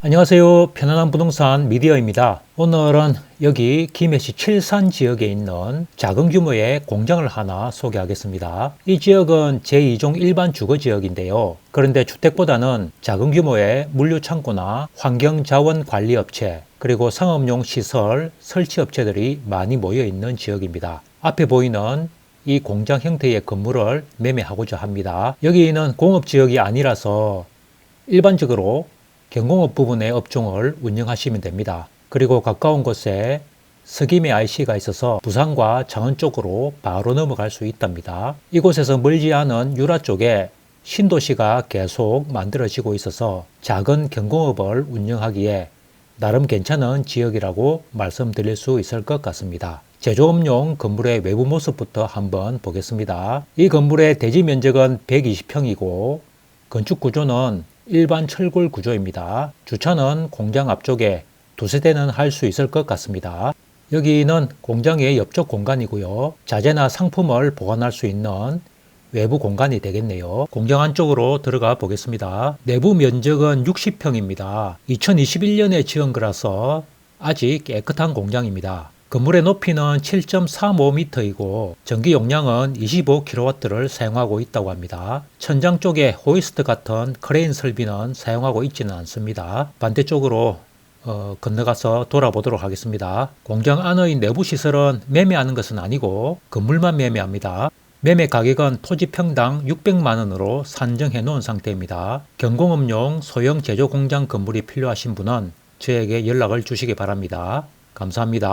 안녕하세요. 편안한 부동산 미디어입니다. 오늘은 여기 김해시 칠산 지역에 있는 작은 규모의 공장을 하나 소개하겠습니다. 이 지역은 제2종 일반 주거 지역인데요. 그런데 주택보다는 작은 규모의 물류 창고나 환경 자원 관리 업체, 그리고 상업용 시설 설치 업체들이 많이 모여 있는 지역입니다. 앞에 보이는 이 공장 형태의 건물을 매매하고자 합니다. 여기는 공업 지역이 아니라서 일반적으로 경공업 부분의 업종을 운영하시면 됩니다. 그리고 가까운 곳에 석임의 IC가 있어서 부산과 창원 쪽으로 바로 넘어갈 수 있답니다. 이곳에서 멀지 않은 유라 쪽에 신도시가 계속 만들어지고 있어서 작은 경공업을 운영하기에 나름 괜찮은 지역이라고 말씀드릴 수 있을 것 같습니다. 제조업용 건물의 외부 모습부터 한번 보겠습니다. 이 건물의 대지 면적은 120평이고 건축 구조는 일반 철골 구조입니다. 주차는 공장 앞쪽에 두세 대는 할 수 있을 것 같습니다. 여기는 공장의 옆쪽 공간이고요. 자재나 상품을 보관할 수 있는 외부 공간이 되겠네요. 공장 안쪽으로 들어가 보겠습니다. 내부 면적은 60평입니다. 2021년에 지은 거라서 아직 깨끗한 공장입니다. 건물의 높이는 7.35m이고 전기 용량은 25kW를 사용하고 있다고 합니다. 천장 쪽에 호이스트 같은 크레인 설비는 사용하고 있지는 않습니다. 반대쪽으로 어, 건너가서 돌아보도록 하겠습니다. 공장 안의 내부 시설은 매매하는 것은 아니고 건물만 매매합니다. 매매 가격은 토지 평당 600만 원으로 산정해 놓은 상태입니다. 경공업용 소형 제조 공장 건물이 필요하신 분은 저에게 연락을 주시기 바랍니다. 감사합니다.